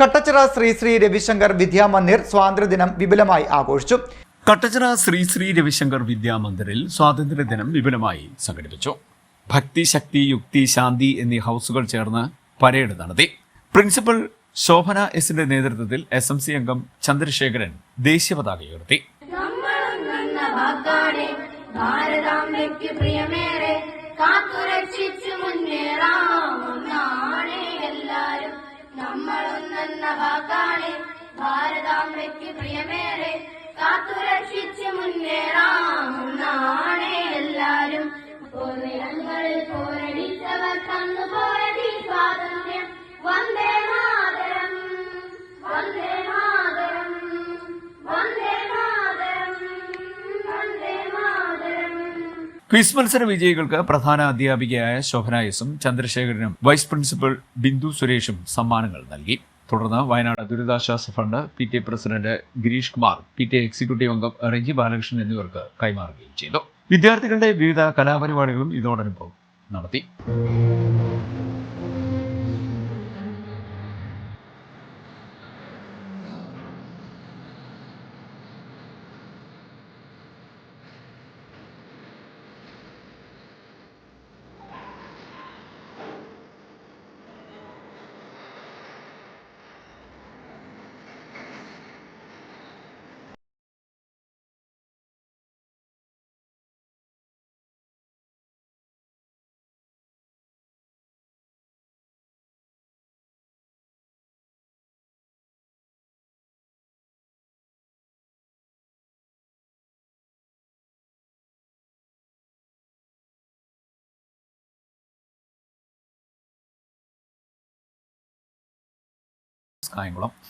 കട്ടച്ചിറ ശ്രീ ശ്രീ രവിശങ്കർ വിദ്യാമന്ദിർ സ്വാതന്ത്ര്യദിനം വിപുലമായി ആഘോഷിച്ചു. കട്ടച്ചിറ ശ്രീ ശ്രീ രവിശങ്കർ വിദ്യാമന്ദിറിൽ സ്വാതന്ത്ര്യദിനം വിപുലമായി സംഘടിപ്പിച്ചു. ഭക്തി ശക്തി യുക്തി ശാന്തി എന്നീ ഹൗസുകൾ ചേർന്ന് പരേഡ് നടത്തി. പ്രിൻസിപ്പൽ ശോഭന എസിന്റെ നേതൃത്വത്തിൽ എസ് എം സി അംഗം ചന്ദ്രശേഖരൻ ദേശീയ പതാക ഉയർത്തി ഭാരതാംബയ്ക്ക് പ്രിയമേറെ കാത്തുരക്ഷിച്ചു മുന്നേറാം. നമ്മളൊന്നെന്ന വാക്കാടെ ഭാരതാംബയ്ക്ക് പ്രിയമേറെ കാത്തുരക്ഷിച്ച് മുന്നേറാം ഒന്നാണേ എല്ലാരും. പോർനിലങ്ങളിൽ പോരടിച്ചവർ തന്നു പോരടി സ്വാതന്ത്ര്യം. വന്ദേ മാതരം വന്ദേ മാതരം വന്ദേ മാതരം വന്ദേ മാതരം. ക്വിസ് മത്സര വിജയികൾക്ക് പ്രധാന അധ്യാപികയായ ശോഭന എസും ചന്ദ്രശേഖരനും വൈസ് പ്രിൻസിപ്പൽ ബിന്ദു സുരേഷും സമ്മാനങ്ങൾ നൽകി. തുടർന്ന് വയനാട് ദുരിതാശ്വാസ fund P T president Girish Kumar P T executive അംഗം റെജി ബാലകൃഷ്ണൻ എന്നിവർക്ക് കൈമാറുകയും ചെയ്തു. വിദ്യാർത്ഥികളുടെ വിവിധ കലാപരിപാടികളും ഇതോടൊപ്പം നടത്തി. കായംകുളം